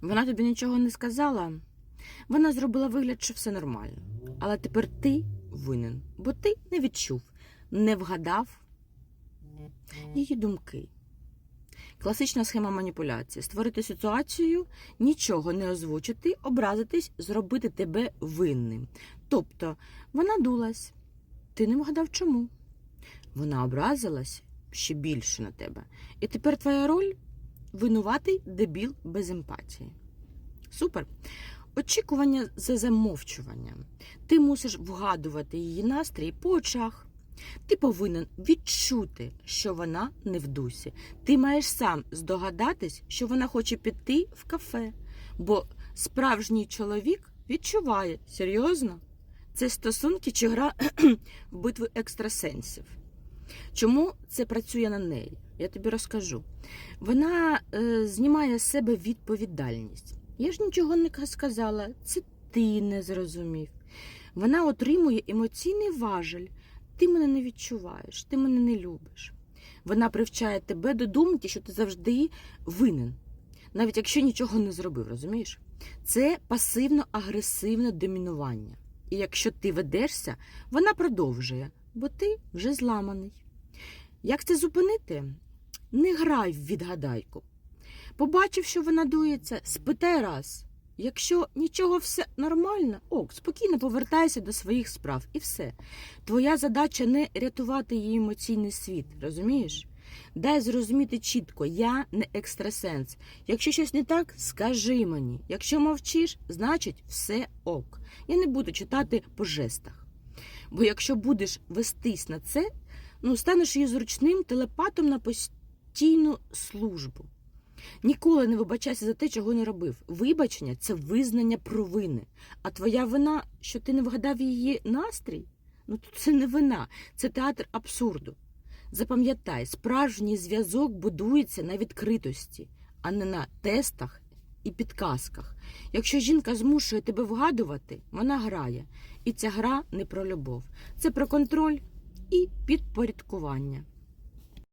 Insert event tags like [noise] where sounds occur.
Вона тобі нічого не сказала. Вона зробила вигляд, що все нормально. Але тепер ти винен, бо ти не відчув, не вгадав її думки. Класична схема маніпуляції створити ситуацію, нічого не озвучити, образитись, зробити тебе винним. Тобто вона дулась, ти не вгадав чому. Вона образилась ще більше на тебе. І тепер твоя роль винуватий дебіл без емпатії. Супер. Очікування за замовчуванням. Ти мусиш вгадувати її настрій по очах. Ти повинен відчути, що вона не в дусі. Ти маєш сам здогадатись, що вона хоче піти в кафе. Бо справжній чоловік відчуває серйозно. Це стосунки чи гра [clears throat] в битву екстрасенсів. Чому це працює на неї? Я тобі розкажу. Вона е, знімає з себе відповідальність. Я ж нічого не сказала, це ти не зрозумів. Вона отримує емоційний важель. Ти мене не відчуваєш, ти мене не любиш. Вона привчає тебе до думки, що ти завжди винен, навіть якщо нічого не зробив, розумієш? Це пасивно-агресивне домінування. І якщо ти ведешся, вона продовжує, бо ти вже зламаний. Як це зупинити? Не грай в відгадайку. Побачив, що вона дується, спитай раз. Якщо нічого все нормально, ок, спокійно повертайся до своїх справ і все. Твоя задача не рятувати її емоційний світ, розумієш? Дай зрозуміти чітко, я не екстрасенс. Якщо щось не так, скажи мені. Якщо мовчиш, значить все ок. Я не буду читати по жестах. Бо якщо будеш вестись на це, ну станеш її зручним телепатом на постійну службу. Ніколи не вибачайся за те, чого не робив. Вибачення це визнання провини. А твоя вина, що ти не вгадав її настрій? Ну це не вина, це театр абсурду. Запам'ятай, справжній зв'язок будується на відкритості, а не на тестах і підказках. Якщо жінка змушує тебе вгадувати, вона грає. І ця гра не про любов. Це про контроль і підпорядкування.